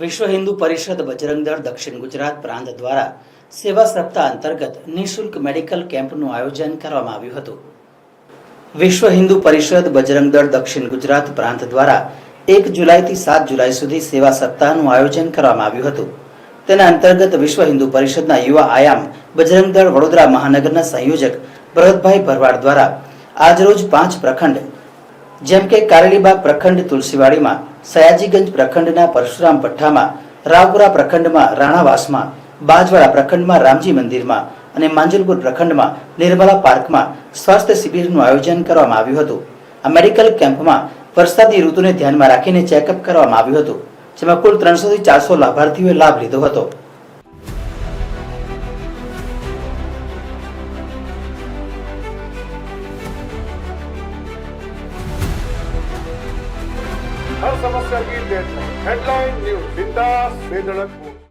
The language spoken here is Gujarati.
વિશ્વ હિન્દુ પરિષદ બજરંગ દક્ષિણ ગુજરાત પ્રાંત દ્વારા સેવા સપ્તાહ અંતર્ગત નિઃશુલ્ક મેડિકલ કેમ્પનું આયોજન કરવામાં આવ્યું હતું. વિશ્વ હિન્દુ પરિષદ બજરંગ દક્ષિણ ગુજરાત પ્રાંત દ્વારા એક જુલાઈથી સાત જુલાઈ સુધી સેવા સપ્તાહનું આયોજન કરવામાં આવ્યું હતું. તેના અંતર્ગત વિશ્વ હિન્દુ પરિષદના યુવા આયામ બજરંગ દળ વડોદરા મહાનગરના સંયોજક ભરતભાઈ ભરવાડ દ્વારા આજરોજ પાંચ પ્રખંડ જેમ કે કારેલીબાગ પ્રખંડ તુલસીવાડીમાં, સયાજીગંજ પ્રખંડના પરશુરામ પઠ્ઠામાં, રાવપુરા પ્રખંડમાં, રાણાવાસમાં, બાજવાડા પ્રખંડમાં, રામજી મંદિરમાં અને માંજલપુર પ્રખંડમાં, નિર્મલા પાર્કમાં સ્વાસ્થ્ય શિબિરનું આયોજન કરવામાં આવ્યું હતું. આ મેડિકલ કેમ્પમાં વરસાદની ઋતુને ધ્યાનમાં રાખીને ચેકઅપ કરવામાં આવ્યું હતું, જેમાં કુલ ત્રણસો થી ચારસો લાભાર્થીઓએ લાભ લીધો હતો. હર સમસ્યા કી હેડલાઇન ન્યૂઝ બિંદાસ બેધડક